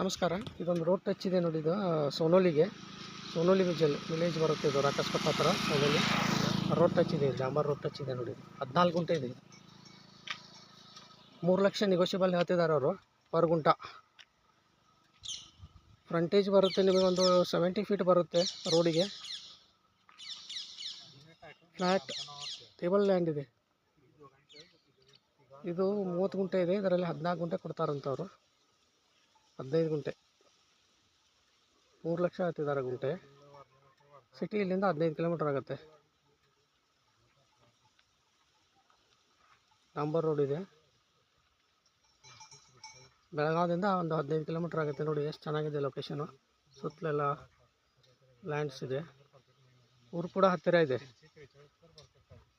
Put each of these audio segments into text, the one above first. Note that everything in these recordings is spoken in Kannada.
ನಮಸ್ಕಾರ. ಇದೊಂದು ರೋಡ್ ಟಚ್ ಇದೆ ನೋಡಿ ಇದು. ಸೋನೋಲಿಗೆ. ಸೋನೋಲಿ ವಿಜಲ್ ವಿಲೇಜ್ ಬರುತ್ತೆ ಇದು ರಾಕಸ್ಕೊಪ್ಪ ಹತ್ರ ಸೋನೋಲಿ. ರೋಡ್ ಟಚ್ ಇದೆ, ಜಾಂಬಾರ್ ರೋಡ್ ಟಚ್ ಇದೆ ನೋಡಿ. ಹದಿನಾಲ್ಕು ಗುಂಟೆ ಇದೆ. ಮೂರು ಲಕ್ಷ ನೆಗೋಷಿಯಬಲ್ ಹೇಳ್ತಿದ್ದಾರೆ ಅವರು ಪರ್ ಗುಂಟ. ಫ್ರಂಟೇಜ್ ಬರುತ್ತೆ ನಿಮಗೊಂದು ಸೆವೆಂಟಿ ಫೀಟ್ ಬರುತ್ತೆ ರೋಡಿಗೆ ಫ್ಲ್ಯಾಟ್ ಟೇಬಲ್ ಲ್ಯಾಂಡ್ ಇದೆ. ಇದು ಮೂವತ್ತು ಗುಂಟೆ ಇದೆ, ಇದರಲ್ಲಿ ಹದಿನಾಲ್ಕು ಗುಂಟೆ ಕೊಡ್ತಾರಂತ ಅವರು ಹದಿನೈದು ಗುಂಟೆ. ಮೂರು ಲಕ್ಷ ಹತ್ತಿದ್ದಾರೆ ಗುಂಟೆ. ಸಿಟಿ ಇಲ್ಲಿಂದ ಹದಿನೈದು ಕಿಲೋಮೀಟ್ರ್ ಆಗುತ್ತೆ. ನಂಬರ್ ರೋಡ್ ಇದೆ. ಬೆಳಗಾವಿಂದ ಒಂದು ಹದಿನೈದು ಕಿಲೋಮೀಟ್ರ್ ಆಗುತ್ತೆ ನೋಡಿ ಎಷ್ಟು ಚೆನ್ನಾಗಿದೆ ಲೊಕೇಶನು ಸುತ್ತಲೆಲ್ಲ ಲ್ಯಾಂಡ್ಸ್ ಇದೆ. ಊರು ಕೂಡ ಹತ್ತಿರ ಇದೆ.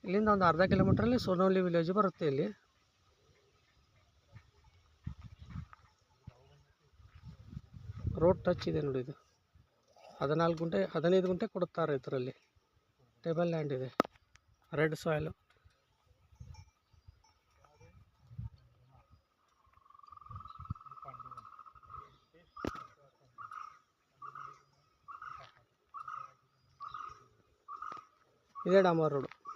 ಇಲ್ಲಿಂದ ಒಂದು ಅರ್ಧ ಕಿಲೋಮೀಟ್ರಲ್ಲಿ ಸೋನೋಲಿ ವಿಲೇಜ್ ಬರುತ್ತೆ ಇಲ್ಲಿ. ರೋಡ್ ಟಚ್ ಇದೆ ನೋಡಿ ಇದು. ಹದಿನಾಲ್ಕು ಗುಂಟೆ, ಹದಿನೈದು ಗುಂಟೆ ಕೊಡುತ್ತಾರೆ ಇದರಲ್ಲಿ. ಟೇಬಲ್ ಲ್ಯಾಂಡ್ ಇದೆ. Red soil. ಇದೇ ಡಾಮರ್ ರೋಡು.